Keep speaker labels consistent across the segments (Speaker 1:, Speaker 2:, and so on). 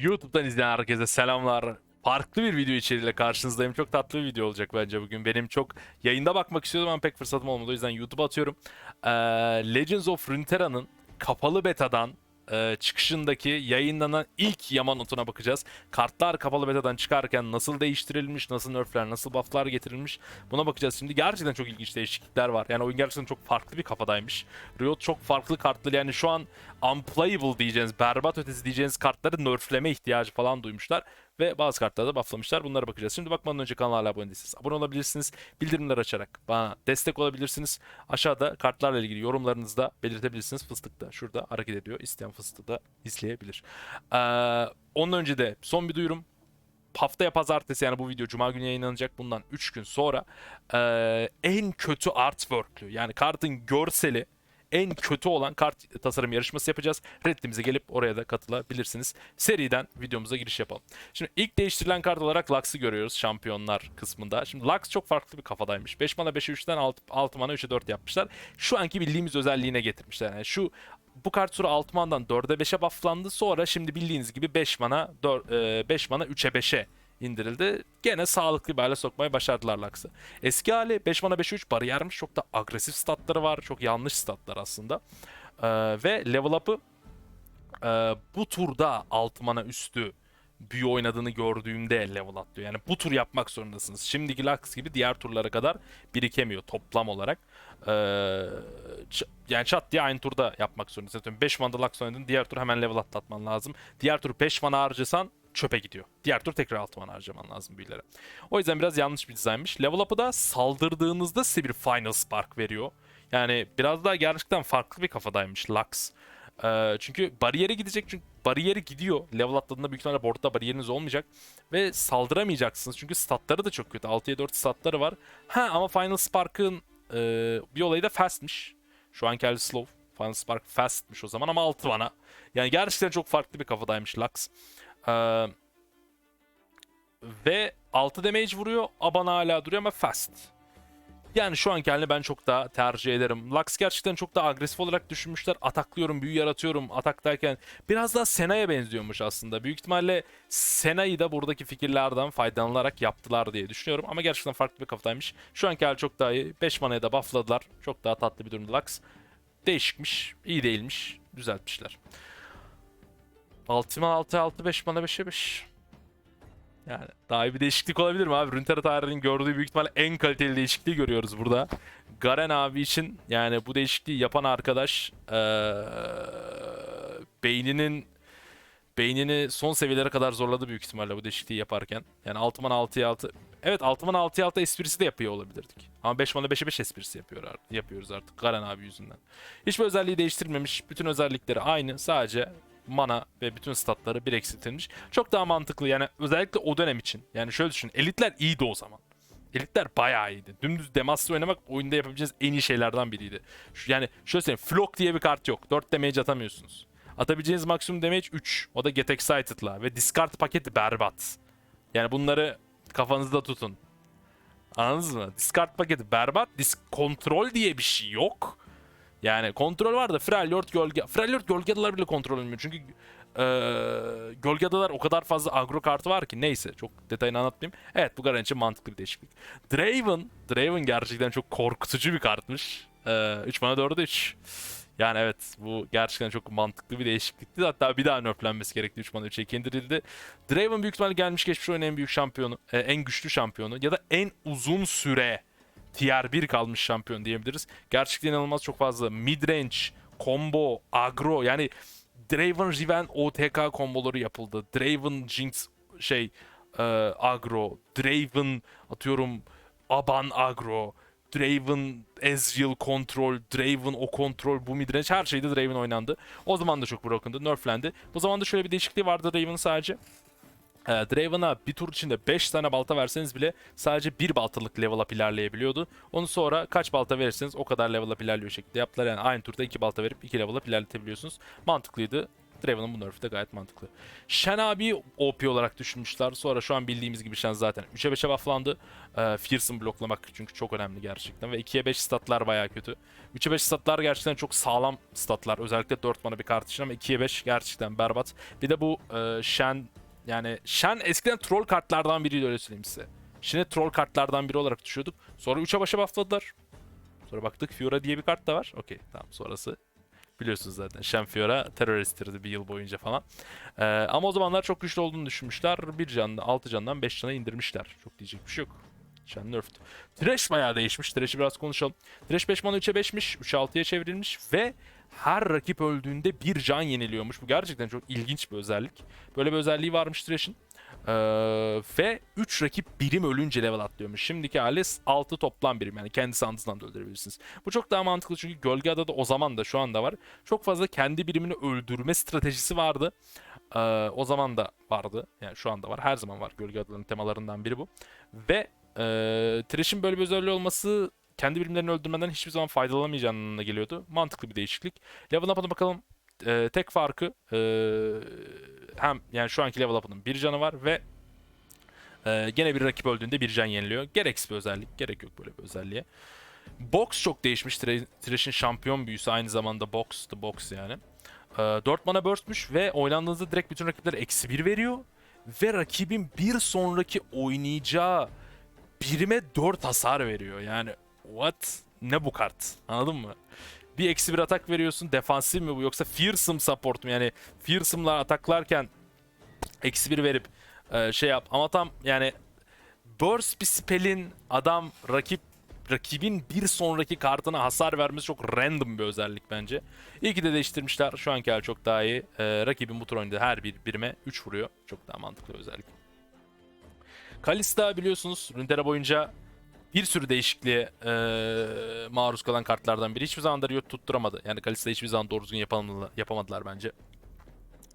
Speaker 1: YouTube'dan izleyen herkese selamlar. Farklı bir video içeriğiyle karşınızdayım. Çok tatlı bir video olacak bence bugün. Benim çok yayında bakmak istiyordum ama pek fırsatım olmadı. O yüzden YouTube atıyorum. Ee, Legends of Runeterra'nın kapalı betadan e, çıkışındaki yayınlanan ilk yama notuna bakacağız. Kartlar kapalı betadan çıkarken nasıl değiştirilmiş, nasıl nerfler, nasıl bufflar getirilmiş buna bakacağız şimdi. Gerçekten çok ilginç değişiklikler var. Yani oyun gerçekten çok farklı bir kafadaymış. Riot çok farklı kartları yani şu an unplayable diyeceğiniz, berbat ötesi diyeceğiniz kartları nerfleme ihtiyacı falan duymuşlar. Ve bazı kartları da bufflamışlar. Bunlara bakacağız. Şimdi bakmadan önce kanala abone değilseniz abone olabilirsiniz. Bildirimleri açarak bana destek olabilirsiniz. Aşağıda kartlarla ilgili yorumlarınızı da belirtebilirsiniz. Fıstık da şurada hareket ediyor. İsteyen fıstığı da izleyebilir. Ee, onun önce de son bir duyurum. Haftaya pazartesi yani bu video cuma günü yayınlanacak. Bundan 3 gün sonra ee, en kötü artwork'lü yani kartın görseli en kötü olan kart tasarım yarışması yapacağız. Reddit'imize gelip oraya da katılabilirsiniz. Seriden videomuza giriş yapalım. Şimdi ilk değiştirilen kart olarak Lux'ı görüyoruz şampiyonlar kısmında. Şimdi Lux çok farklı bir kafadaymış. 5 mana 5'e 3'ten 6, 6 mana 3'e 4 yapmışlar. Şu anki bildiğimiz özelliğine getirmişler. Yani şu bu kart sonra 6 manadan 4'e 5'e bufflandı. Sonra şimdi bildiğiniz gibi 5 mana 4, 5 mana 3'e 5'e indirildi. Gene sağlıklı bir hale sokmayı başardılar Lux'ı. Eski hali 5 mana 5'e 3 bariyermiş. Çok da agresif statları var. Çok yanlış statlar aslında. Ee, ve level up'ı e, bu turda 6 mana üstü büyü oynadığını gördüğümde level atlıyor. Yani bu tur yapmak zorundasınız. Şimdiki Lux gibi diğer turlara kadar birikemiyor toplam olarak. Ee, yani çat diye aynı turda yapmak zorundasın. Atıyorum 5 mana Lux oynadın diğer tur hemen level atlatman lazım. Diğer tur 5 mana harcasan çöpe gidiyor. Diğer tur tekrar 6 mana harcaman lazım büyülere. O yüzden biraz yanlış bir dizaynmış. Level up'ı da saldırdığınızda size bir final spark veriyor. Yani biraz daha gerçekten farklı bir kafadaymış Lux. Ee, çünkü bariyere gidecek çünkü bariyeri gidiyor. Level atladığında büyük ihtimalle boardda bariyeriniz olmayacak. Ve saldıramayacaksınız çünkü statları da çok kötü. 6'ya 4 statları var. Ha ama Final Spark'ın e, bir olayı da fastmiş. Şu an geldi slow. Final Spark fastmiş o zaman ama 6 bana. Yani gerçekten çok farklı bir kafadaymış Lux. Ee, ve 6 damage vuruyor. Abana hala duruyor ama fast. Yani şu anki haline ben çok daha tercih ederim. Lux gerçekten çok daha agresif olarak düşünmüşler. Ataklıyorum, büyü yaratıyorum ataktayken. Biraz daha Sena'ya benziyormuş aslında. Büyük ihtimalle Sena'yı da buradaki fikirlerden faydalanarak yaptılar diye düşünüyorum. Ama gerçekten farklı bir kafadaymış. Şu anki hali çok daha iyi. 5 manaya da buffladılar. Çok daha tatlı bir durumda Lux. Değişikmiş, iyi değilmiş. Düzeltmişler. 6 mana 6 6 5 mana 5'e 5. Yani daha iyi bir değişiklik olabilir mi abi? Runeterra tarihinin gördüğü büyük ihtimalle en kaliteli değişikliği görüyoruz burada. Garen abi için yani bu değişikliği yapan arkadaş eee, beyninin beynini son seviyelere kadar zorladı büyük ihtimalle bu değişikliği yaparken. Yani 6 mana 6'ya 6. Evet 6 mana 6'ya 6 esprisi de yapıyor olabilirdik. Ama 5 mana 5'e 5 esprisi yapıyor artık, yapıyoruz artık Garen abi yüzünden. Hiçbir özelliği değiştirilmemiş. Bütün özellikleri aynı. Sadece mana ve bütün statları bir eksiltilmiş. Çok daha mantıklı yani özellikle o dönem için. Yani şöyle düşün. Elitler iyiydi o zaman. Elitler bayağı iyiydi. Dümdüz Demacia oynamak oyunda yapabileceğiniz en iyi şeylerden biriydi. Şu, yani şöyle söyleyeyim. Flock diye bir kart yok. 4 damage atamıyorsunuz. Atabileceğiniz maksimum damage 3. O da Get Excited'la. Ve discard paketi berbat. Yani bunları kafanızda tutun. Anladınız mı? Discard paketi berbat. Dis kontrol diye bir şey yok. Yani kontrol var da Freljord gölge... Freljord gölge adalar bile kontrol edilmiyor. Çünkü eee gölge adalar o kadar fazla agro kartı var ki. Neyse çok detayını anlatmayayım. Evet bu Garen mantıklı bir değişiklik. Draven. Draven gerçekten çok korkutucu bir kartmış. Eee 3 mana 4'e 3. Yani evet bu gerçekten çok mantıklı bir değişiklikti. Hatta bir daha nerflenmesi gerekti. 3 mana 3'e indirildi. Draven büyük ihtimalle gelmiş geçmiş oyunun en büyük şampiyonu. e, en güçlü şampiyonu. Ya da en uzun süre tier 1 kalmış şampiyon diyebiliriz. Gerçekten inanılmaz çok fazla midrange, combo, agro yani Draven Riven OTK komboları yapıldı. Draven Jinx şey e, agro, Draven atıyorum Aban agro, Draven Ezreal kontrol, Draven o kontrol, bu midrange her şeyde Draven oynandı. O zaman da çok broken'dı, nerflendi. Bu zaman da şöyle bir değişikliği vardı Draven'ın sadece. E, Draven'a bir tur içinde 5 tane balta verseniz bile sadece bir baltalık level up ilerleyebiliyordu. Onu sonra kaç balta verirseniz o kadar level up ilerliyor şekilde yaptılar. Yani aynı turda 2 balta verip 2 level up ilerletebiliyorsunuz. Mantıklıydı. Draven'ın bu nerf'ü de gayet mantıklı. Shen abi OP olarak düşünmüşler. Sonra şu an bildiğimiz gibi Shen zaten 3'e 5'e bufflandı. Ee, Fearsome bloklamak çünkü çok önemli gerçekten. Ve 2'ye 5 statlar bayağı kötü. 3'e 5 statlar gerçekten çok sağlam statlar. Özellikle 4 mana bir kart için ama 2'ye 5 gerçekten berbat. Bir de bu e, Shen yani Shen eskiden troll kartlardan biriydi öyle söyleyeyim size. Şimdi troll kartlardan biri olarak düşüyorduk. Sonra 3'e başa buffladılar. Sonra baktık Fiora diye bir kart da var. Okey tamam sonrası biliyorsunuz zaten. Shen Fiora teröristtirdi bir yıl boyunca falan. Ee, ama o zamanlar çok güçlü olduğunu düşünmüşler. Bir canlı 6 candan 5 cana indirmişler. Çok diyecek bir şey yok. Shen nerfed. Thresh bayağı değişmiş. Thresh'i biraz konuşalım. Thresh 5 mana 3'e 5'miş. 3'e 6'ya çevrilmiş ve her rakip öldüğünde bir can yeniliyormuş. Bu gerçekten çok ilginç bir özellik. Böyle bir özelliği varmış Thresh'in. Ee, ve 3 rakip birim ölünce level atlıyormuş. Şimdiki hali 6 toplam birim yani kendi sandığınızdan da öldürebilirsiniz. Bu çok daha mantıklı çünkü Gölge Adada o zaman da şu anda var. Çok fazla kendi birimini öldürme stratejisi vardı. Ee, o zaman da vardı. Yani şu anda var. Her zaman var. Gölge Adaların temalarından biri bu. Ve e, Thresh'in böyle bir özelliği olması kendi birimlerini öldürmeden hiçbir zaman faydalanamayacağının anlamına geliyordu. Mantıklı bir değişiklik. Level up'a bakalım. Ee, tek farkı ee, hem yani şu anki level up'ının bir canı var ve ee, gene bir rakip öldüğünde bir can yeniliyor. Gereksiz bir özellik. Gerek yok böyle bir özelliğe. Box çok değişmiş. Thre- Thresh'in şampiyon büyüsü aynı zamanda box, the box yani. Ee, 4 mana burstmüş ve oynandığınızda direkt bütün rakiplere eksi 1 veriyor. Ve rakibin bir sonraki oynayacağı birime 4 hasar veriyor. Yani what? Ne bu kart? Anladın mı? Bir eksi bir atak veriyorsun. Defansif mi bu yoksa fearsome support mu? Yani fearsome'lar ataklarken eksi bir verip e, şey yap. Ama tam yani burst bir spell'in adam rakip rakibin bir sonraki kartına hasar vermesi çok random bir özellik bence. İyi ki de değiştirmişler. Şu anki hali çok daha iyi. E, rakibin bu tur oynadığı her bir birime 3 vuruyor. Çok daha mantıklı özellik. Kalista biliyorsunuz Runeterra boyunca bir sürü değişikliğe e, maruz kalan kartlardan biri. Hiçbir zaman da Riot tutturamadı. Yani Kalista hiçbir zaman doğru düzgün yapamadılar, bence.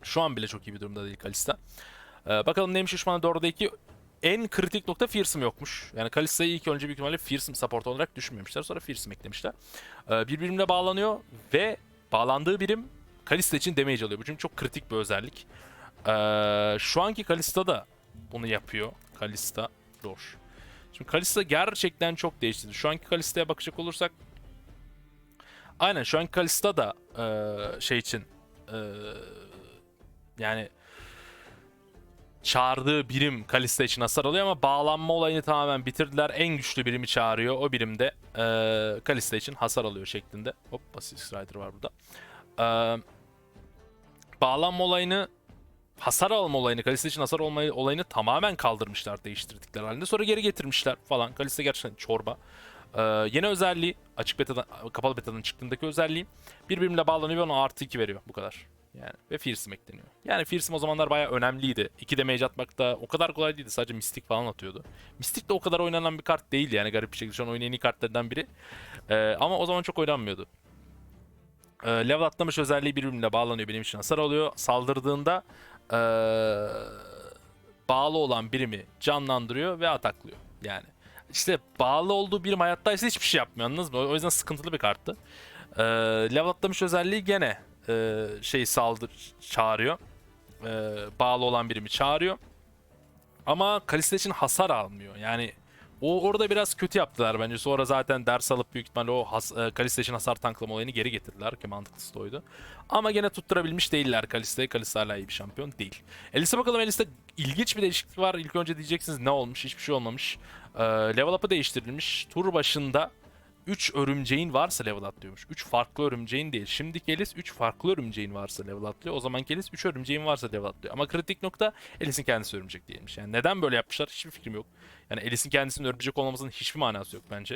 Speaker 1: Şu an bile çok iyi bir durumda değil Kalista. Ee, bakalım neymiş 3 mana 4'da 2. En kritik nokta Fearsome yokmuş. Yani Kalista'yı ilk önce büyük ihtimalle Fearsome support olarak düşünmemişler. Sonra Fearsome eklemişler. Ee, bir bağlanıyor ve bağlandığı birim Kalista için damage alıyor. Bu çünkü çok kritik bir özellik. Ee, şu anki Kalista da bunu yapıyor. Kalista Roş. Şimdi Kalista gerçekten çok değişti. Şu anki Kalista'ya bakacak olursak Aynen şu anki Kalista da ee, şey için ee, yani çağırdığı birim Kalista için hasar alıyor ama bağlanma olayını tamamen bitirdiler. En güçlü birimi çağırıyor. O birimde e, Kalista için hasar alıyor şeklinde. Hop Basilisk Rider var burada. E, bağlanma olayını hasar alma olayını, Kalista için hasar olma olayını tamamen kaldırmışlar değiştirdikleri halinde. Sonra geri getirmişler falan. Kalista gerçekten çorba. Ee, yeni özelliği açık betadan, kapalı betadan çıktığındaki özelliği birbirine bağlanıyor ve ona artı 2 veriyor. Bu kadar. Yani ve Fearsome ekleniyor. Yani Fearsome o zamanlar bayağı önemliydi. 2 damage atmak da o kadar kolay değildi. Sadece Mystic falan atıyordu. Mystic de o kadar oynanan bir kart değil yani garip bir şekilde. Şu an oynayan en iyi kartlardan biri. Ee, ama o zaman çok oynanmıyordu. Ee, level atlamış özelliği birbirine bağlanıyor benim için hasar alıyor. Saldırdığında ee, bağlı olan birimi canlandırıyor ve ataklıyor. Yani işte bağlı olduğu birim hayattaysa hiçbir şey yapmıyor anladınız mı? O yüzden sıkıntılı bir karttı. Ee, level atlamış özelliği gene e, şey saldır çağırıyor. E, bağlı olan birimi çağırıyor. Ama Kalista için hasar almıyor. Yani o orada biraz kötü yaptılar bence. Sonra zaten ders alıp büyük ihtimalle o has, e, Kalista için hasar tanklama olayını geri getirdiler ki mantıklısı da oydu. Ama gene tutturabilmiş değiller Kalista'yı. Kalista hala iyi bir şampiyon değil. Elis'e bakalım. Elis'te ilginç bir değişiklik var. İlk önce diyeceksiniz ne olmuş? Hiçbir şey olmamış. E, level up'ı değiştirilmiş. Tur başında 3 örümceğin varsa level atlıyormuş. 3 farklı örümceğin değil. Şimdiki Elis 3 farklı örümceğin varsa level atlıyor. O zamanki Elis 3 örümceğin varsa level atlıyor. Ama kritik nokta Elis'in kendisi örümcek değilmiş. Yani neden böyle yapmışlar hiçbir fikrim yok. Yani Elis'in kendisinin örümcek olmamasının hiçbir manası yok bence.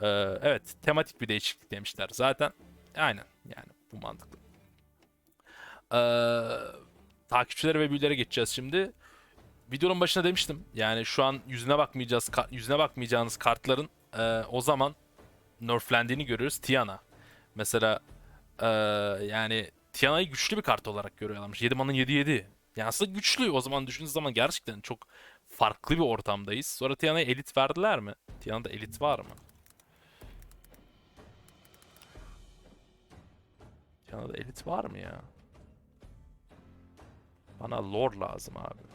Speaker 1: Ee, evet tematik bir değişiklik demişler. Zaten aynen yani bu mantıklı. Ee, takipçilere ve büyülere geçeceğiz şimdi. Videonun başına demiştim. Yani şu an yüzüne bakmayacağız, yüzüne bakmayacağınız kartların e, o zaman nerflendiğini görüyoruz. Tiana. Mesela eee, yani Tiana'yı güçlü bir kart olarak görüyorlarmış. 7 manın 7-7. Yani aslında güçlü. O zaman düşündüğünüz zaman gerçekten çok farklı bir ortamdayız. Sonra Tiana'ya elit verdiler mi? Tiana'da elit var mı? Tiana'da elit var mı ya? Bana lore lazım abi.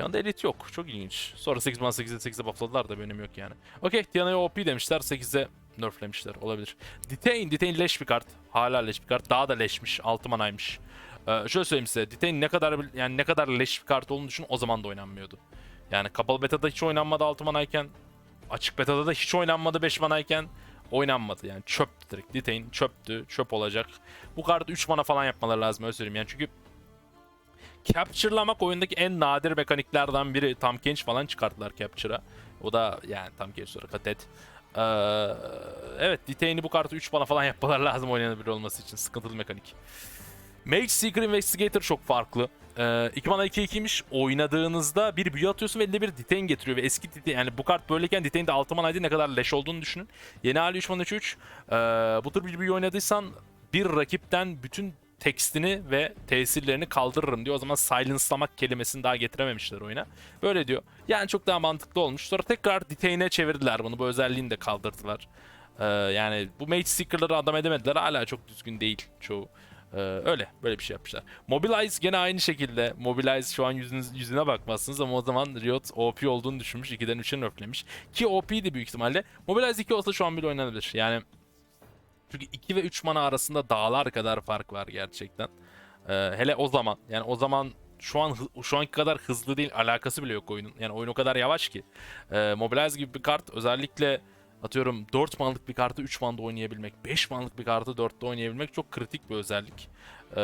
Speaker 1: Tiana'da elit yok. Çok ilginç. Sonra 8 man 8'e 8'e buffladılar da bir önemi yok yani. Okey Tiana'ya OP demişler 8'e nerflemişler. Olabilir. Detain. Detain leş bir kart. Hala leş bir kart. Daha da leşmiş. 6 manaymış. Ee, şöyle söyleyeyim size. Detain ne kadar yani ne kadar leş bir kart olduğunu düşün. O zaman da oynanmıyordu. Yani kapalı beta'da hiç oynanmadı 6 manayken. Açık beta'da da hiç oynanmadı 5 manayken. Oynanmadı yani çöptü direkt. Detain çöptü. Çöp olacak. Bu kartı 3 mana falan yapmaları lazım öyle söyleyeyim yani çünkü Capture'lamak oyundaki en nadir mekaniklerden biri. Tam genç falan çıkarttılar Capture'a. O da yani tam genç sonra kat et. Ee, evet Detain'i bu kartı 3 bana falan yapmalar lazım oynanabilir olması için. Sıkıntılı mekanik. Mage Seeker Investigator çok farklı. Ee, 2 mana 2 2'ymiş. Oynadığınızda bir büyü atıyorsun ve elinde bir detain getiriyor ve eski detain yani bu kart böyleyken detain de 6 manaydı ne kadar leş olduğunu düşünün. Yeni hali 3 mana 3 3. Ee, bu tür bir büyü oynadıysan bir rakipten bütün tekstini ve tesirlerini kaldırırım diyor. O zaman silence'lamak kelimesini daha getirememişler oyuna. Böyle diyor. Yani çok daha mantıklı olmuş. Sonra tekrar detain'e çevirdiler bunu. Bu özelliğini de kaldırdılar. Ee, yani bu Mage Seeker'ları adam edemediler. Hala çok düzgün değil çoğu. Ee, öyle. Böyle bir şey yapmışlar. Mobilize gene aynı şekilde. Mobilize şu an yüzünüz, yüzüne bakmazsınız ama o zaman Riot OP olduğunu düşünmüş. 2'den 3'e nerflemiş. Ki OP'di büyük ihtimalle. Mobilize 2 olsa şu an bile oynanabilir. Yani çünkü 2 ve 3 mana arasında dağlar kadar fark var gerçekten. Ee, hele o zaman yani o zaman şu an şu anki kadar hızlı değil alakası bile yok oyunun. Yani oyun o kadar yavaş ki. Ee, Mobilize gibi bir kart özellikle atıyorum 4 manlık bir kartı 3 manda oynayabilmek, 5 manlık bir kartı 4'te oynayabilmek çok kritik bir özellik. Ee,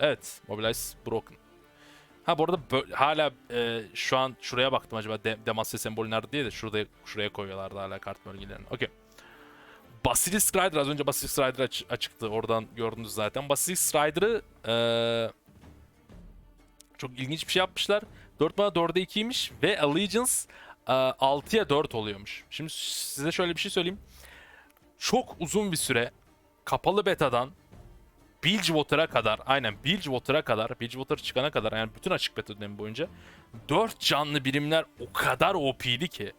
Speaker 1: evet, Mobilize broken. Ha bu arada hala e, şu an şuraya baktım acaba de- Demacia sembolü nerede diye de şurada şuraya koyuyorlardı hala kart bölgelerini. Okey. Basilisk Rider az önce Basilisk Rider aç- açıktı oradan gördünüz zaten. Basilisk Rider'ı eee, çok ilginç bir şey yapmışlar. 4 mana 4'e 2'ymiş ve Allegiance eee, 6'ya 4 oluyormuş. Şimdi size şöyle bir şey söyleyeyim. Çok uzun bir süre kapalı betadan Bilgewater'a kadar, aynen Bilgewater'a kadar, Bilgewater çıkana kadar yani bütün açık beta dönemi boyunca 4 canlı birimler o kadar OP'ydi ki.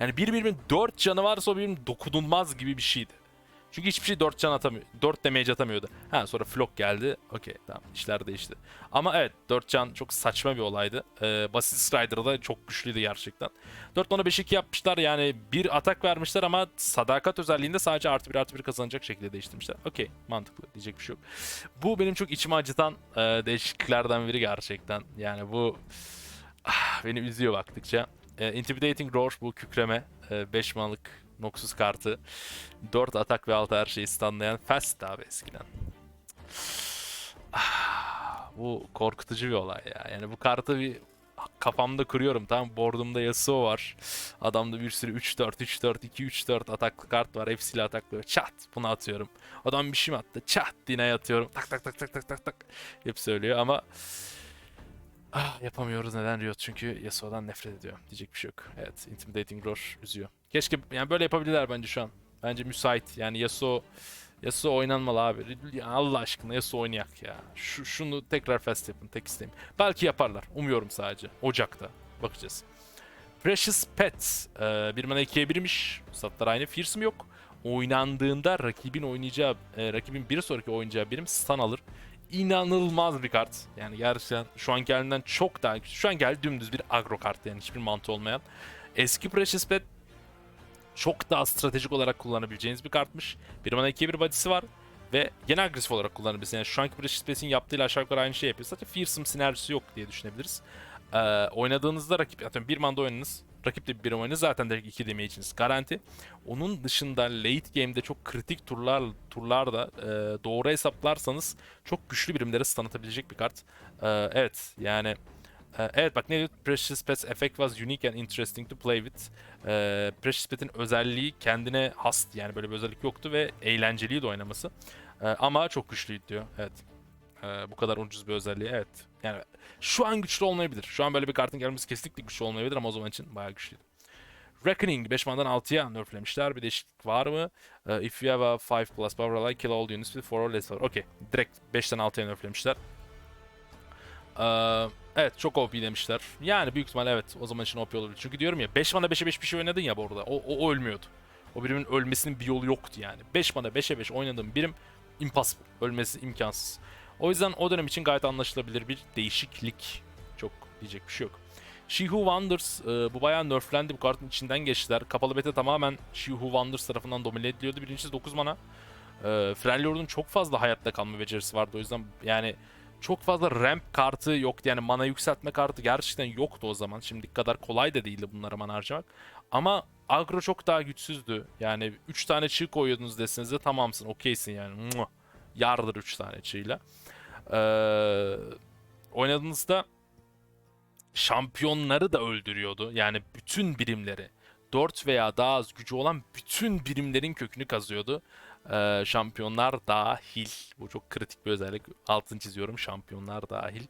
Speaker 1: Yani bir birimin 4 canı varsa o birim dokunulmaz gibi bir şeydi. Çünkü hiçbir şey 4 can atamıyor. 4 damage atamıyordu. Ha sonra Flock geldi. Okey tamam işler değişti. Ama evet 4 can çok saçma bir olaydı. Ee, Basis Rider da çok güçlüydü gerçekten. 4 mana 5-2 yapmışlar yani bir atak vermişler ama sadakat özelliğinde sadece artı 1 artı 1 kazanacak şekilde değiştirmişler. Okey mantıklı diyecek bir şey yok. Bu benim çok içimi acıtan e, değişikliklerden biri gerçekten. Yani bu ah, beni üzüyor baktıkça. E, Intimidating Roar bu kükreme. 5 malık Noxus kartı. 4 atak ve 6 her şeyi stunlayan Fast abi eskiden. Ah, bu korkutucu bir olay ya. Yani bu kartı bir kafamda kuruyorum tamam boardumda Yasuo var. Adamda bir sürü 3-4, 3-4, 2-3-4 ataklı kart var. Hepsiyle ataklı. Çat bunu atıyorum. Adam bir şey mi attı? Çat Dina'ya atıyorum. Tak tak tak tak tak tak tak. Hep söylüyor ama Ah, yapamıyoruz neden Riot? Çünkü Yasuo'dan nefret ediyor. Diyecek bir şey yok. Evet, Intimidating Roar üzüyor. Keşke yani böyle yapabilirler bence şu an. Bence müsait. Yani Yasuo Yasuo oynanmalı abi. Allah aşkına Yasuo oynayak ya. Şu, şunu tekrar fast yapın. Tek isteğim. Belki yaparlar. Umuyorum sadece. Ocak'ta. Bakacağız. Precious Pets. Ee, bir mana 2'ye 1'miş. Statlar aynı. Fearsome yok. Oynandığında rakibin oynayacağı, e, rakibin bir sonraki oynayacağı birim stun alır inanılmaz bir kart. Yani gerçekten şu an geldiğinden çok daha şu an geldi dümdüz bir agro kart yani hiçbir mantığı olmayan. Eski Precious Pet çok daha stratejik olarak kullanabileceğiniz bir kartmış. Bir mana 2'ye bir body'si var ve gene agresif olarak kullanabilirsiniz. Yani şu anki Precious Pet'in yaptığıyla aşağı yukarı aynı şey yapıyor. Sadece Fearsome sinerjisi yok diye düşünebiliriz. Ee, oynadığınızda rakip, atıyorum bir manda oynadınız. Rakip de bir oynadınız zaten direkt 2 damage'iniz garanti. Onun dışında late game'de çok kritik turlar turlarda e, doğru hesaplarsanız çok güçlü birimlere stun atabilecek bir kart. E, evet yani e, evet bak ne diyor? Precious Pet's effect was unique and interesting to play with. E, Precious Pet'in özelliği kendine has yani böyle bir özellik yoktu ve eğlenceliydi oynaması. E, ama çok güçlüydü diyor. Evet. E, bu kadar ucuz bir özelliği evet. Yani şu an güçlü olmayabilir. Şu an böyle bir kartın gelmesi kesinlikle güçlü olmayabilir ama o zaman için bayağı güçlüydü. Reckoning 5 mandan 6'ya nerflemişler. Bir değişiklik var mı? Uh, if you have a 5 plus power ally, kill all units with 4 or less power. Okey. Direkt 5'ten 6'ya nerflemişler. Uh, evet çok OP demişler. Yani büyük ihtimal evet o zaman için OP olabilir. Çünkü diyorum ya 5 mana 5'e 5 bir şey oynadın ya bu arada. O, o, o ölmüyordu. O birimin ölmesinin bir yolu yoktu yani. 5 mana 5'e 5 oynadığım birim impossible. Ölmesi imkansız. O yüzden o dönem için gayet anlaşılabilir bir değişiklik. Çok diyecek bir şey yok. She Who Wonders e, bu bayağı nerflendi. Bu kartın içinden geçtiler. Kapalı beta tamamen She Who Wonders tarafından domine ediliyordu. Birincisi 9 mana. E, Freljord'un çok fazla hayatta kalma becerisi vardı. O yüzden yani çok fazla ramp kartı yoktu. Yani mana yükseltme kartı gerçekten yoktu o zaman. Şimdiki kadar kolay da değildi bunlara mana harcamak. Ama agro çok daha güçsüzdü. Yani 3 tane çığ koyuyordunuz deseniz de tamamsın. Okeysin yani. Mua. Yardır 3 tane çığıyla. Ee, oynadığınızda şampiyonları da öldürüyordu. Yani bütün birimleri. 4 veya daha az gücü olan bütün birimlerin kökünü kazıyordu. Ee, şampiyonlar dahil. Bu çok kritik bir özellik. Altını çiziyorum. Şampiyonlar dahil.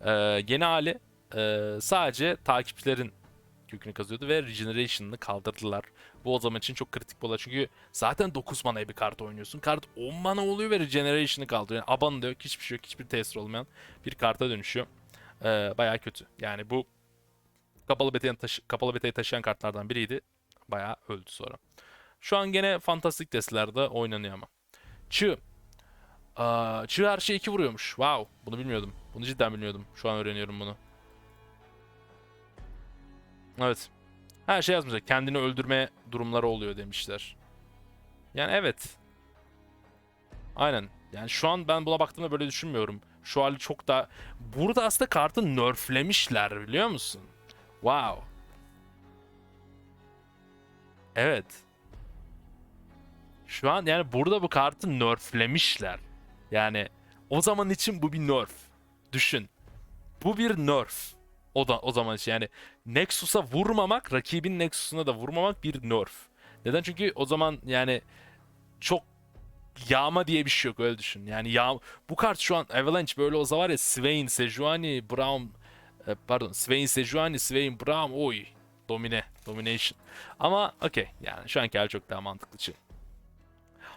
Speaker 1: Ee, yeni hali e, sadece takipçilerin kökünü kazıyordu ve Regeneration'ını kaldırdılar. Bu o zaman için çok kritik bir olay. Çünkü zaten 9 manaya bir kart oynuyorsun. Kart 10 mana oluyor ve Regeneration'ı kaldırıyor. Yani Aban da hiçbir şey yok, hiçbir tesir olmayan bir karta dönüşüyor. Ee, bayağı kötü. Yani bu kapalı beta'yı taşı- kapalı beta'yı taşıyan kartlardan biriydi. Bayağı öldü sonra. Şu an gene fantastik destelerde oynanıyor ama. Çığ. Aa, Çığ her şeye 2 vuruyormuş. Wow. Bunu bilmiyordum. Bunu cidden bilmiyordum. Şu an öğreniyorum bunu. Evet. Her şey yazmışlar. Kendini öldürme durumları oluyor demişler. Yani evet. Aynen. Yani şu an ben buna baktığımda böyle düşünmüyorum. Şu hali çok da... Burada aslında kartı nerflemişler biliyor musun? Wow. Evet. Şu an yani burada bu kartı nerflemişler. Yani o zaman için bu bir nerf. Düşün. Bu bir nerf. O da o zaman için yani Nexus'a vurmamak, rakibin Nexus'una da vurmamak bir nerf. Neden? Çünkü o zaman yani çok yağma diye bir şey yok öyle düşün. Yani yağ bu kart şu an Avalanche böyle olsa var ya Swain, Sejuani, Brown e, pardon Swain, Sejuani, Swain, Brown oy domine, domination. Ama okey yani şu anki hali çok daha mantıklı için.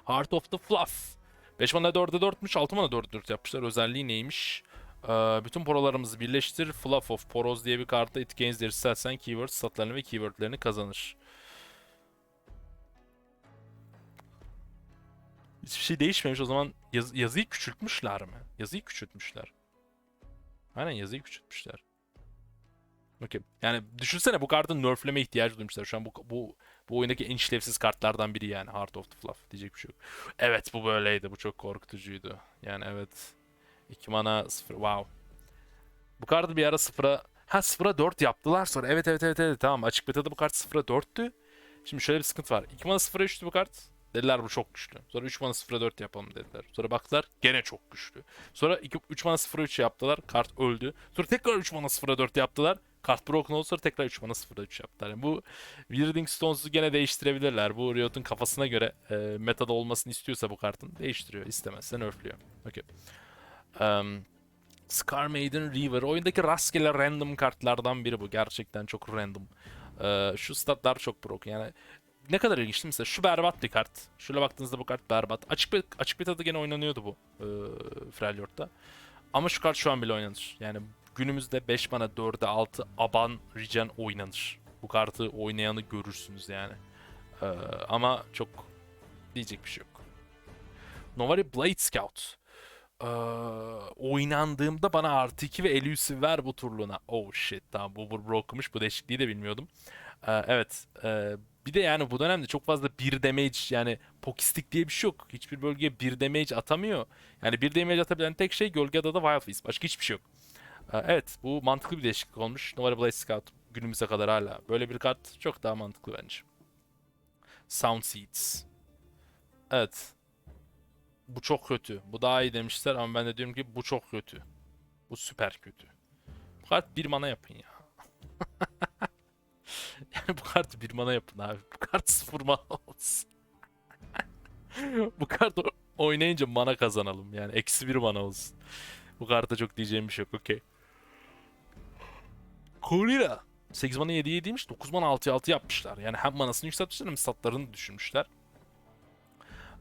Speaker 1: Heart of the Fluff. 5 mana 4'e 4'müş, 6 mana 4'e 4 yapmışlar. Özelliği neymiş? Ee, bütün porolarımızı birleştir. Fluff of Poros diye bir kartta it gains their stats and keywords statlarını ve keywordlerini kazanır. Hiçbir şey değişmemiş o zaman yaz- yazıyı küçültmüşler mi? Yazıyı küçültmüşler. Aynen yazıyı küçültmüşler. Okey. Yani düşünsene bu kartın nerfleme ihtiyacı duymuşlar. Şu an bu, bu bu oyundaki en işlevsiz kartlardan biri yani Heart of the Fluff diyecek bir şey yok. Evet bu böyleydi. Bu çok korkutucuydu. Yani evet. 2 mana 0. Wow. Bu kartı bir ara 0'a ha 0'a 4 yaptılar sonra. Evet evet evet evet tamam açık beta'da bu kart 0'a 4'tü. Şimdi şöyle bir sıkıntı var. 2 mana 0'a 3'tü bu kart. Dediler bu çok güçlü. Sonra 3 mana 0'a 4 yapalım dediler. Sonra baktılar gene çok güçlü. Sonra 2, 3 mana 0'a 3 yaptılar. Kart öldü. Sonra tekrar 3 mana 0'a 4 yaptılar. Kart broken oldu sonra tekrar 3 mana 0'a 3 yaptılar. Yani bu Wielding Stones'u gene değiştirebilirler. Bu Riot'un kafasına göre e, metada olmasını istiyorsa bu kartın değiştiriyor. İstemezse nerfliyor. Okey. Um, Scar Maiden River. Oyundaki rastgele random kartlardan biri bu. Gerçekten çok random. Ee, şu statlar çok broken. Yani ne kadar ilginç değil mi? Şu berbat bir kart. Şöyle baktığınızda bu kart berbat. Açık bir açık bir tadı gene oynanıyordu bu e, Freljord'da. Ama şu kart şu an bile oynanır. Yani günümüzde 5 mana 4'e 6 Aban Regen oynanır. Bu kartı oynayanı görürsünüz yani. Ee, ama çok diyecek bir şey yok. Novari Blade Scout. Ee, oynandığımda bana artı 2 ve Elusive ver bu turluğuna. Oh shit tamam bu bu broken'muş bu değişikliği de bilmiyordum. Ee, evet e, bir de yani bu dönemde çok fazla bir damage yani pokistik diye bir şey yok. Hiçbir bölgeye bir damage atamıyor. Yani bir damage atabilen tek şey Gölge Adada Wild Beast. Başka hiçbir şey yok. Ee, evet bu mantıklı bir değişiklik olmuş. Nova Blade Scout günümüze kadar hala. Böyle bir kart çok daha mantıklı bence. Sound Seeds. Evet. Bu çok kötü. Bu daha iyi demişler ama ben de diyorum ki bu çok kötü. Bu süper kötü. Bu kart bir mana yapın ya. yani bu kartı bir mana yapın abi. Bu kart sıfır mana olsun. bu kart oynayınca mana kazanalım. Yani eksi bir mana olsun. Bu karta çok diyeceğim bir şey yok. Okey. Kolira. 8 mana 7 7'ymiş. 9 mana 6 6 yapmışlar. Yani hem manasını yükseltmişler hem statlarını düşürmüşler.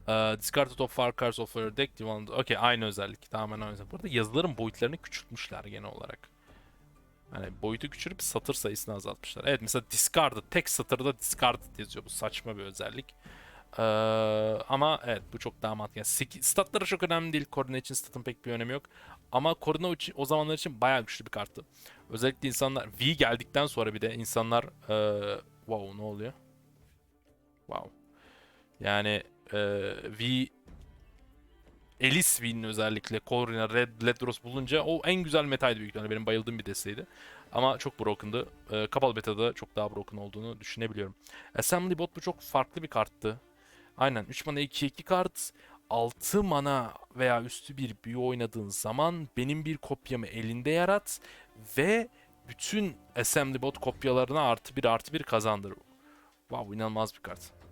Speaker 1: Uh, discard the top five cards of your deck. Want... Okey aynı özellik. Tamamen aynı özellik. Burada yazıların boyutlarını küçültmüşler genel olarak. Hani boyutu küçülüp satır sayısını azaltmışlar. Evet mesela discarded tek satırda discarded yazıyor. Bu saçma bir özellik. Ee, ama evet bu çok daha mantıklı. Yani seki- statları çok önemli değil. Koruna için statın pek bir önemi yok. Ama Koruna için, o zamanlar için bayağı güçlü bir karttı. Özellikle insanlar V geldikten sonra bir de insanlar ee, wow ne oluyor? Wow. Yani V Elis V'nin özellikle Corina, Red, Ledros bulunca o en güzel metaydı büyük ihtimalle. Benim bayıldığım bir desteydi. Ama çok broken'dı. Ee, kapalı beta'da çok daha broken olduğunu düşünebiliyorum. Assembly Bot bu çok farklı bir karttı. Aynen 3 mana 2-2 kart. 6 mana veya üstü bir büyü oynadığın zaman benim bir kopyamı elinde yarat ve bütün Assembly Bot kopyalarına artı bir artı bir kazandır. Wow inanılmaz bir kart.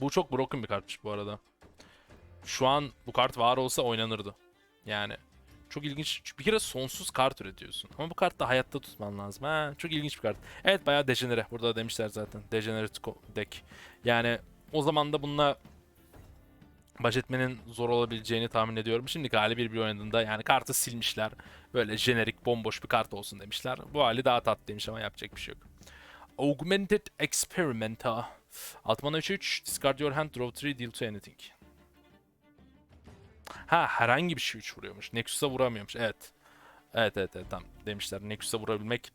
Speaker 1: Bu çok broken bir kartmış bu arada. Şu an bu kart var olsa oynanırdı. Yani çok ilginç. Bir kere sonsuz kart üretiyorsun. Ama bu kartı hayatta tutman lazım. Ha, çok ilginç bir kart. Evet bayağı dejenere. Burada demişler zaten. Degenerate deck. Yani o zaman da bununla baş etmenin zor olabileceğini tahmin ediyorum. Şimdi hali bir bir oynadığında yani kartı silmişler. Böyle jenerik bomboş bir kart olsun demişler. Bu hali daha tatlıymış ama yapacak bir şey yok. Augmented Experimenter. Alt mana 3-3. Discard your hand, draw 3, deal to anything. Ha herhangi bir şey 3 vuruyormuş. Nexus'a vuramıyormuş. Evet. Evet evet evet tamam demişler. Nexus'a vurabilmek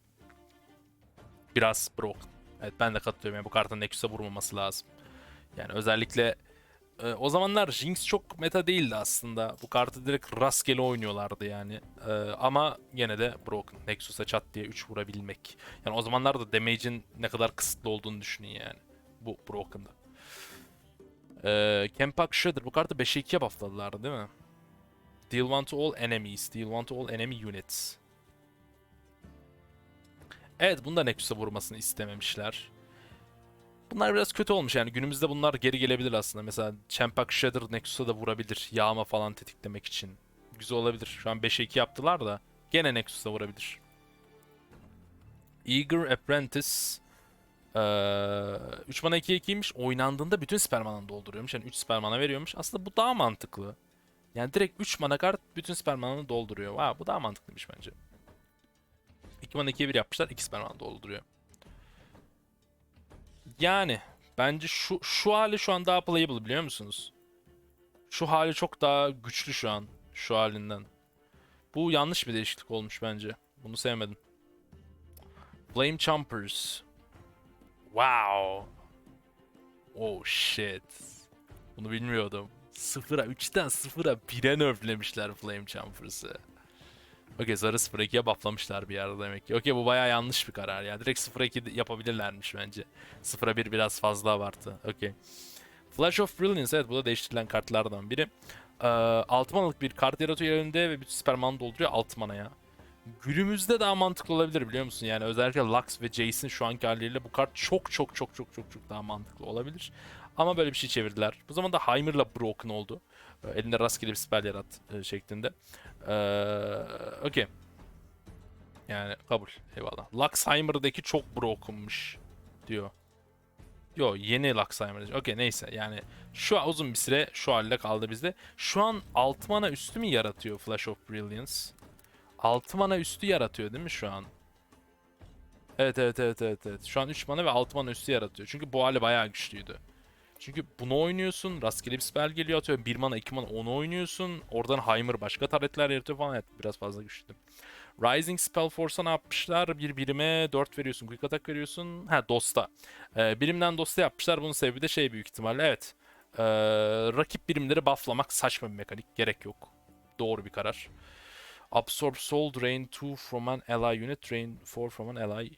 Speaker 1: biraz broken. Evet ben de katılıyorum. Yani bu kartın Nexus'a vurmaması lazım. Yani özellikle e, o zamanlar Jinx çok meta değildi aslında. Bu kartı direkt rastgele oynuyorlardı yani. E, ama gene de broken. Nexus'a çat diye 3 vurabilmek. Yani o zamanlar da damage'in ne kadar kısıtlı olduğunu düşünün yani. Bu broken'da. Ee, Kempak Shredder. Bu kartı 5'e 2'ye buffladılar değil mi? Deal one to all enemies. Deal one to all enemy units. Evet bunda Nexus'a vurmasını istememişler. Bunlar biraz kötü olmuş yani günümüzde bunlar geri gelebilir aslında. Mesela Champak Shredder Nexus'a da vurabilir. Yağma falan tetiklemek için. Güzel olabilir. Şu an 5'e 2 yaptılar da gene Nexus'a vurabilir. Eager Apprentice. Ee, 3 mana 2 2'ymiş. Oynandığında bütün spermanını dolduruyormuş. Yani 3 spermana veriyormuş. Aslında bu daha mantıklı. Yani direkt 3 mana kart bütün spermanını dolduruyor. Wow, bu daha mantıklıymış bence. 2 mana 2'ye 1 yapmışlar. 2 spermanı dolduruyor. Yani bence şu şu hali şu an daha playable biliyor musunuz? Şu hali çok daha güçlü şu an şu halinden. Bu yanlış bir değişiklik olmuş bence. Bunu sevmedim. Flame Chompers. Wow. Oh shit. Bunu bilmiyordum. 0'a 3'ten 0'a 1'e nerflemişler Flame Champers'ı. Okey Zarı 0'a 2'ye bufflamışlar bir yerde demek ki. Okey bu baya yanlış bir karar ya. Direkt 0'a 2 yapabilirlermiş bence. 0'a 1 biraz fazla abartı. Okey. Flash of Brilliance evet bu da değiştirilen kartlardan biri. Ee, 6 manalık bir kart yaratıyor elinde ve bütün Superman'ı dolduruyor 6 manaya. Günümüzde daha mantıklı olabilir biliyor musun? Yani özellikle Lux ve Jace'in şu anki halleriyle bu kart çok çok çok çok çok çok daha mantıklı olabilir. Ama böyle bir şey çevirdiler. Bu zaman da Heimer'la Broken oldu. Elinde rastgele bir spell yarat e, şeklinde. Ee, Okey. Yani kabul. Eyvallah. Luxheimer'daki çok broken'mış diyor. Yo yeni Luxheimer. Okey neyse yani şu uzun bir süre şu halde kaldı bizde. Şu an 6 mana üstü mü yaratıyor Flash of Brilliance? 6 mana üstü yaratıyor değil mi şu an? Evet evet evet evet evet. Şu an 3 mana ve 6 mana üstü yaratıyor. Çünkü bu hali bayağı güçlüydü. Çünkü bunu oynuyorsun. Rastgele bir spell geliyor atıyor. 1 mana 2 mana onu oynuyorsun. Oradan Heimer başka taretler yaratıyor falan. Evet biraz fazla güçlü. Rising Spell Force'a ne yapmışlar? Bir birime 4 veriyorsun. Quick attack veriyorsun. Ha Dost'a. Ee, birimden Dost'a yapmışlar. Bunun sebebi de şey büyük ihtimalle. Evet. Ee, rakip birimleri bufflamak saçma bir mekanik. Gerek yok. Doğru bir karar. Absorb Soul, Drain 2 from an ally unit, Drain 4 from an ally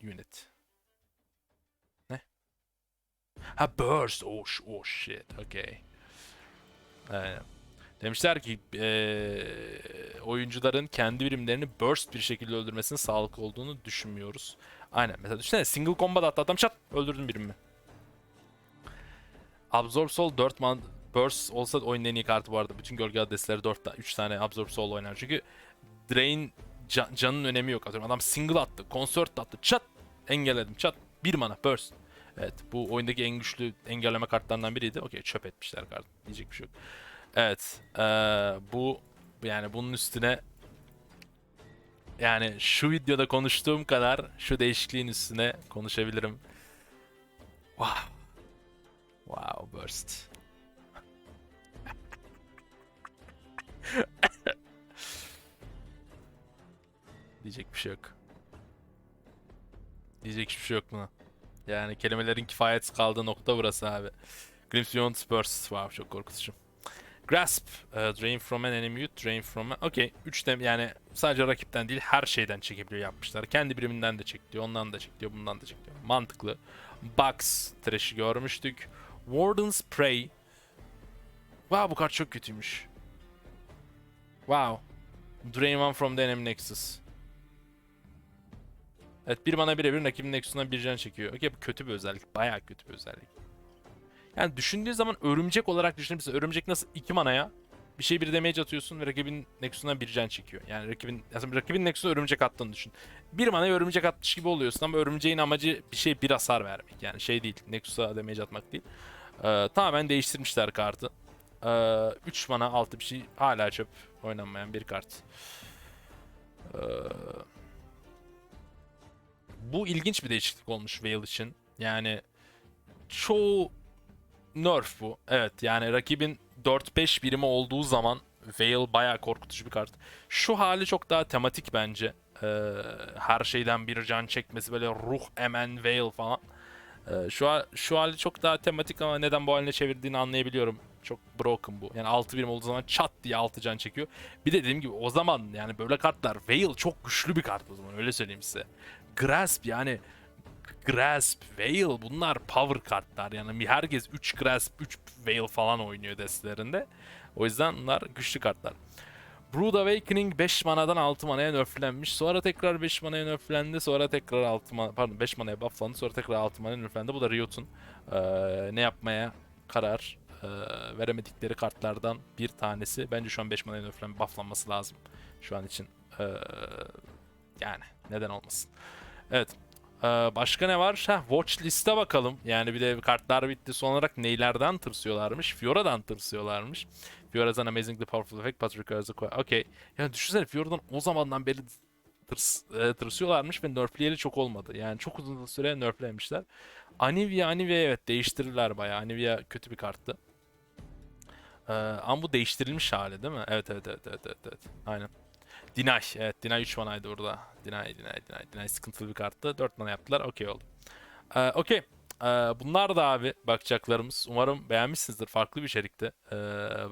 Speaker 1: unit. Ne? Ha Burst. Oh, oh shit. Okay. Aynen. Demişler ki eee, oyuncuların kendi birimlerini burst bir şekilde öldürmesinin sağlıklı olduğunu düşünmüyoruz. Aynen. Mesela düşünsene single combat attı adam çat öldürdün birimi. Absorb Soul 4 man Burst olsa oyunun en iyi kartı bu arada. Bütün gölge adresleri 4 ta 3 tane Absorb Soul oynar. Çünkü Drain can- canın önemi yok. Atıyorum adam single attı, consort attı. Çat engelledim. Çat bir mana burst. Evet bu oyundaki en güçlü engelleme kartlarından biriydi. Okey çöp etmişler kart. Diyecek bir şey yok. Evet. eee, bu yani bunun üstüne yani şu videoda konuştuğum kadar şu değişikliğin üstüne konuşabilirim. Wow. Wow burst. Diyecek bir şey yok. Diyecek hiçbir şey yok buna. Yani kelimelerin kifayetsiz kaldığı nokta burası abi. Glimpse Burst. Wow çok korkutucu. Grasp. uh, drain from an enemy. Drain from a... Okey. 3 de yani sadece rakipten değil her şeyden çekebiliyor yapmışlar. Kendi biriminden de çekiliyor. Ondan da çekiliyor. Bundan da çekiliyor. Mantıklı. Box. Trash'i görmüştük. Warden's Prey. Wow bu kart çok kötüymüş. Wow. Drain one from the enemy nexus. Evet bir bana birebir rakibin nexus'undan bir can çekiyor. Okey bu kötü bir özellik. Bayağı kötü bir özellik. Yani düşündüğün zaman örümcek olarak düşünebilirsin. Örümcek nasıl 2 manaya bir şey bir damage atıyorsun ve rakibin nexus'undan bir can çekiyor. Yani rakibin aslında rakibin nexus'una örümcek attığını düşün. Bir manaya örümcek atmış gibi oluyorsun ama örümceğin amacı bir şey bir hasar vermek. Yani şey değil. Nexus'a damage atmak değil. Ee, tamamen değiştirmişler kartı. 3 mana altı bir şey hala çöp oynanmayan bir kart. Ee, bu ilginç bir değişiklik olmuş Veil için. Yani çoğu nerf bu. Evet yani rakibin 4-5 birimi olduğu zaman Veil bayağı korkutucu bir kart. Şu hali çok daha tematik bence. Ee, her şeyden bir can çekmesi böyle ruh emen Veil falan. Ee, şu şu hali çok daha tematik ama neden bu haline çevirdiğini anlayabiliyorum. Çok broken bu. Yani 6 birim olduğu zaman çat diye 6 can çekiyor. Bir de dediğim gibi o zaman yani böyle kartlar Veil çok güçlü bir kart o zaman öyle söyleyeyim size. Grasp yani Grasp, Veil bunlar power kartlar yani herkes 3 Grasp, 3 Veil falan oynuyor destelerinde. O yüzden bunlar güçlü kartlar. Brood Awakening 5 manadan 6 manaya nerflenmiş. Sonra tekrar 5 manaya nerflendi. Sonra tekrar 6 mana, pardon 5 manaya bufflandı. Sonra tekrar 6 manaya nerflendi. Bu da Riot'un eee, ne yapmaya karar eee, veremedikleri kartlardan bir tanesi. Bence şu an 5 manaya nerflen bufflanması lazım. Şu an için. Eee, yani neden olmasın. Evet. Ee, başka ne var? Heh, watch liste bakalım. Yani bir de kartlar bitti. Son olarak neylerden tırsıyorlarmış? Fiora'dan tırsıyorlarmış. Fiora''s an amazingly powerful effect but requires a Okay. Yani düşünsene Fiora'dan o zamandan beri tırs, e, tırsıyorlarmış ve nerfleyeli çok olmadı. Yani çok uzun süre nerflemişler. Anivia, Anivia evet değiştirirler bayağı. Anivia kötü bir karttı. Ee, ama bu değiştirilmiş hali değil mi? Evet evet evet evet evet. evet. Aynen. Deny. Evet Deny 3 manaydı burada. Deny, Deny, Deny. Deny sıkıntılı bir karttı. 4 mana yaptılar. Okey oldu. Ee, Okey. Ee, bunlar da abi bakacaklarımız. Umarım beğenmişsinizdir. Farklı bir içerikti. Ee,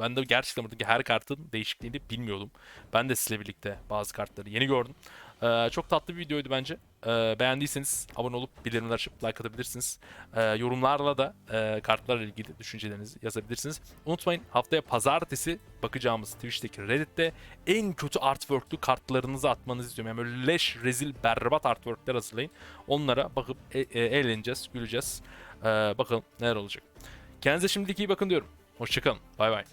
Speaker 1: ben de gerçekten buradaki her kartın değişikliğini bilmiyordum. Ben de sizle birlikte bazı kartları yeni gördüm. Ee, çok tatlı bir videoydu bence. Ee, beğendiyseniz abone olup bildirimler açıp like atabilirsiniz. Ee, yorumlarla da e, kartlarla ilgili düşüncelerinizi yazabilirsiniz. Unutmayın haftaya pazartesi bakacağımız Twitch'teki Reddit'te en kötü artwork'lü kartlarınızı atmanızı istiyorum. Yani böyle leş, rezil, berbat artwork'ler hazırlayın. Onlara bakıp e- e- eğleneceğiz, güleceğiz. Ee, bakalım neler olacak. Kendinize şimdilik iyi bakın diyorum. Hoşçakalın. Bay bay.